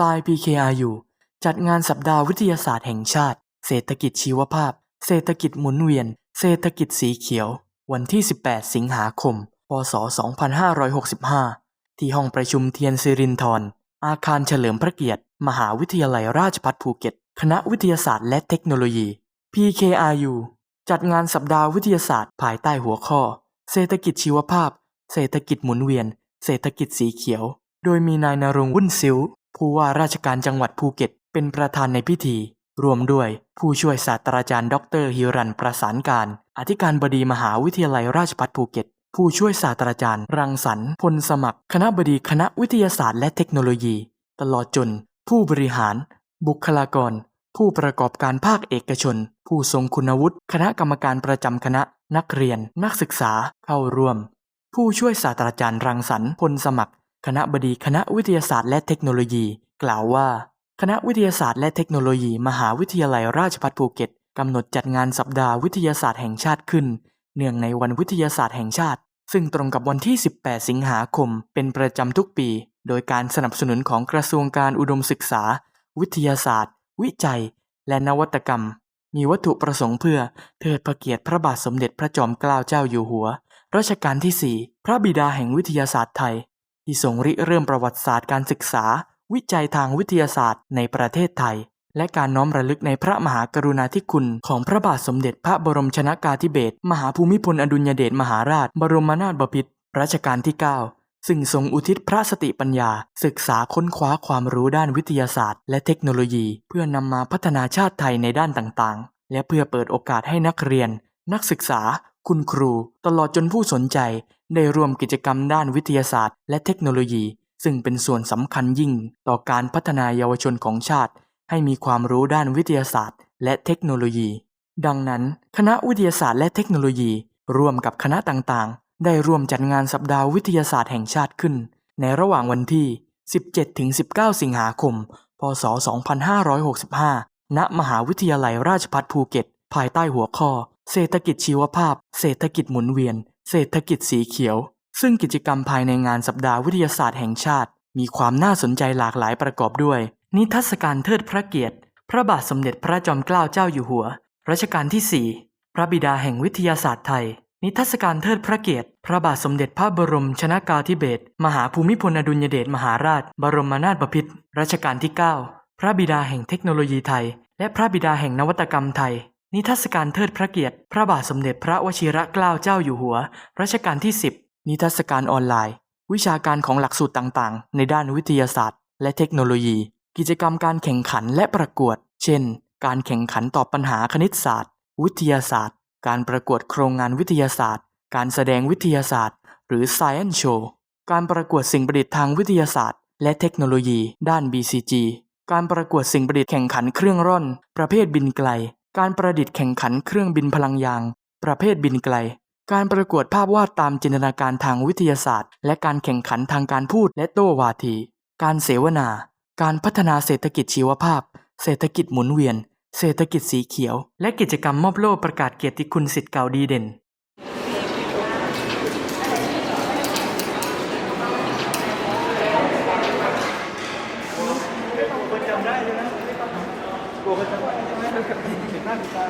ทราย PKRU จัดงานสัปดาห์วิทยาศาสตร์แห่งชาติ เศรษฐกิจชีวภาพ เศรษฐกิจหมุนเวียน เศรษฐกิจสีเขียว วันที่ 18 สิงหาคม พศ 2565 ที่ห้องประชุมเทียนสิรินธรอาคารเฉลิมพระเกียรติ มหาวิทยาลัยราชภัฏภูเก็ต คณะวิทยาศาสตร์และเทคโนโลยี PKRU จัดงานสัปดาห์วิทยาศาสตร์ภายใต้หัวข้อ เศรษฐกิจชีวภาพ เศรษฐกิจหมุนเวียน เศรษฐกิจสีเขียว โดยมีนายนรงวุ่นซิว ผู้ว่าราชการจังหวัดภูเก็ต เป็นประธานในพิธี รวมด้วยผู้ช่วยศาสตราจารย์ดอกเตอรฮิรันประสานการ อธิการบดีมหาวิทยาลัยราชภัฏภูเก็ต ผู้ช่วยศาสตราจารย์ รังสรรค์พลสมัคร คณะบดีคณะวิทยาศาสตร์และเทคโนโลยี ตลอดจน ผู้บริหาร บุคลากร ผู้ประกอบการภาคเอกชน ผู้ทรงคุณวุฒิคณะกรรมการประจำคณะ นักเรียน นักศึกษาเข้าร่วม ผู้ช่วยศาสตราจารย์รังสรรค์พลสมัคร คณะบดีคณะวิทยาศาสตร์และเทคโนโลยี กล่าวว่า คณะวิทยาศาสตร์และเทคโนโลยี มหาวิทยาลัยราชภัฏภูเก็ตกำหนดจัดงานสัปดาห์วิทยาศาสตร์แห่งชาติขึ้น เนื่องในวันวิทยาศาสตร์แห่งชาติ ซึ่งตรงกับวันที่ 18 สิงหาคม เป็นประจำทุกปี โดยการสนับสนุนของกระทรวงการอุดมศึกษา วิทยาศาสตร์ วิจัย และนวัตกรรม มีวัตถุประสงค์เพื่อเทิดพระเกียรติพระบาทสมเด็จพระจอมเกล้าเจ้าอยู่หัวรัชกาลที่ 4 พระบิดาแห่งวิทยาศาสตร์ไทย ที่ทรงริเริ่มประวัติศาสตร์การศึกษา วิจัยทางวิทยาศาสตร์ในประเทศไทย และการน้อมระลึกในพระมหากรุณาธิคุณ ของพระบาทสมเด็จพระบรมชนากาธิเบศรมหาภูมิพลอดุลยเดชมหาราช บรมนาถบพิตรรัชกาลที่ 9 ซึ่งทรงอุทิศพระสติปัญญา ศึกษาค้นคว้าความรู้ด้านวิทยาศาสตร์ และเทคโนโลยี เพื่อนำมาพัฒนาชาติไทยในด้านต่างๆ และเพื่อเปิดโอกาสให้นักเรียน นักศึกษา คุณครู ตลอดจนผู้สนใจ ได้ร่วมกิจกรรมด้านวิทยาศาสตร์ และเทคโนโลยี ซึ่งเป็นส่วนสำคัญยิ่งต่อการพัฒนาเยาวชนของชาติ ให้มีความรู้ด้านวิทยาศาสตร์ และเทคโนโลยี ดังนั้น คณะวิทยาศาสตร์และเทคโนโลยี ร่วมกับคณะต่างๆ ได้ร่วมจัดงานสัปดาห์วิทยาศาสตร์แห่งชาติขึ้น ในระหว่างวันที่ 17-19 สิงหาคม พศ 2565 ณ มหาวิทยาลัยราชภัฏภูเก็ต ภายใต้หัวข้อ เศรษฐกิจชีวภาพ เศรษฐกิจหมุนเวียน เศรษฐกิจสีเขียว ซึ่งกิจกรรมภายในงานสัปดาห์วิทยาศาสตร์แห่งชาติ มีความน่าสนใจหลากหลายประกอบด้วย นิทรรศการเทิดพระเกียรติ พระบาทสมเด็จพระจอมเกล้าเจ้าอยู่หัว รัชกาลที่ 4 พระบิดาแห่งวิทยาศาสตร์ไทย นิทรรศการเทิดพระเกียรติ พระบาทสมเด็จพระบรมชนากาธิเบศรมหาภูมิพลอดุลยเดชมหาราช บรมนาถบพิตรรัชกาลที่ 9 พระบิดาแห่งเทคโนโลยีไทย และพระบิดาแห่งนวัตกรรมไทย นิทรรศการเทิดพระเกียรติ พระบาทสมเด็จพระวชิรเกล้าเจ้าอยู่หัว รัชกาลที่ 10 นิทรรศการออนไลน์ วิชาการของหลักสูตรต่างๆ ในด้านวิทยาศาสตร์ และเทคโนโลยี กิจกรรมการแข่งขันและประกวด เช่น การแข่งขันตอบปัญหาคณิตศาสตร์ วิทยาศาสตร์ การประกวดโครงงานวิทยาศาสตร์ การแสดงวิทยาศาสตร์ หรือ Science Show การประกวดสิ่งประดิษฐ์ทางวิทยาศาสตร์ และเทคโนโลยี ด้าน BCG การประกวดสิ่งประดิษฐ์แข่งขันเครื่องร่อน ประเภทบินไกล การประดิษฐ์แข่งขันเครื่องบินพลังยาง ประเภทบินไกล การประกวดภาพวาดตามจินตนาการทางวิทยาศาสตร์ และการแข่งขันทางการพูดและโต้วาที การเสวนา การพัฒนาเศรษฐกิจชีวภาพ เศรษฐกิจหมุนเวียน เศรษฐกิจสีเขียว และกิจกรรมมอบโล่ประกาศเกียรติคุณสิทธิ์เก่าดีเด่นจำได้ใช่ไหมกลัวคนจำได้ใช่ไหมเห็น หน้าเห็นตา